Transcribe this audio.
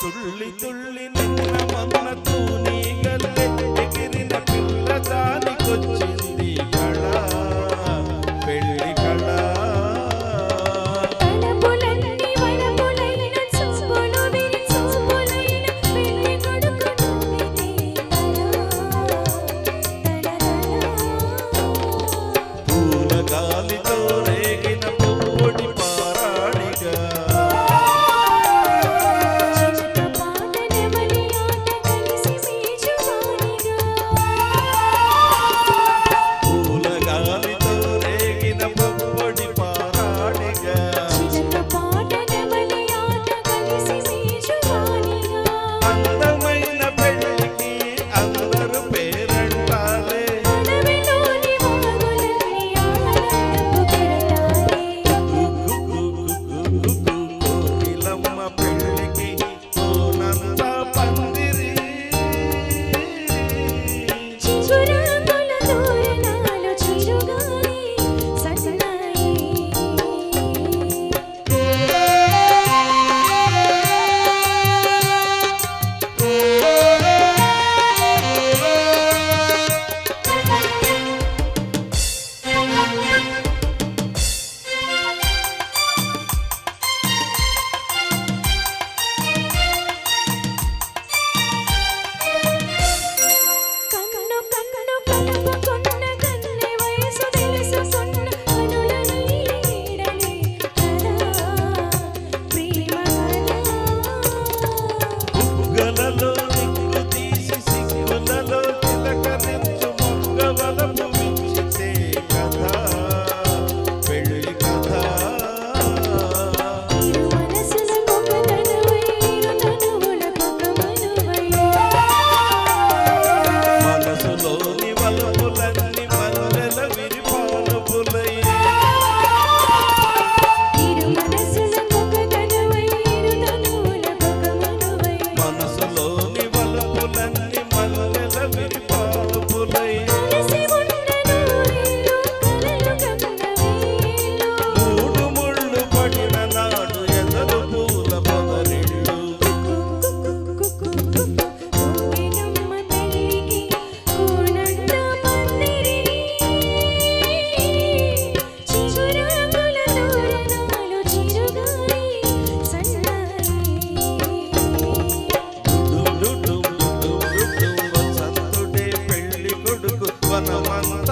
తుళ్ళి తుళ్ళి నిన్న మన్న తూనీ గల్లె ఎగిరిన పిల్ల దానికొచ్చింది. ಸಂತ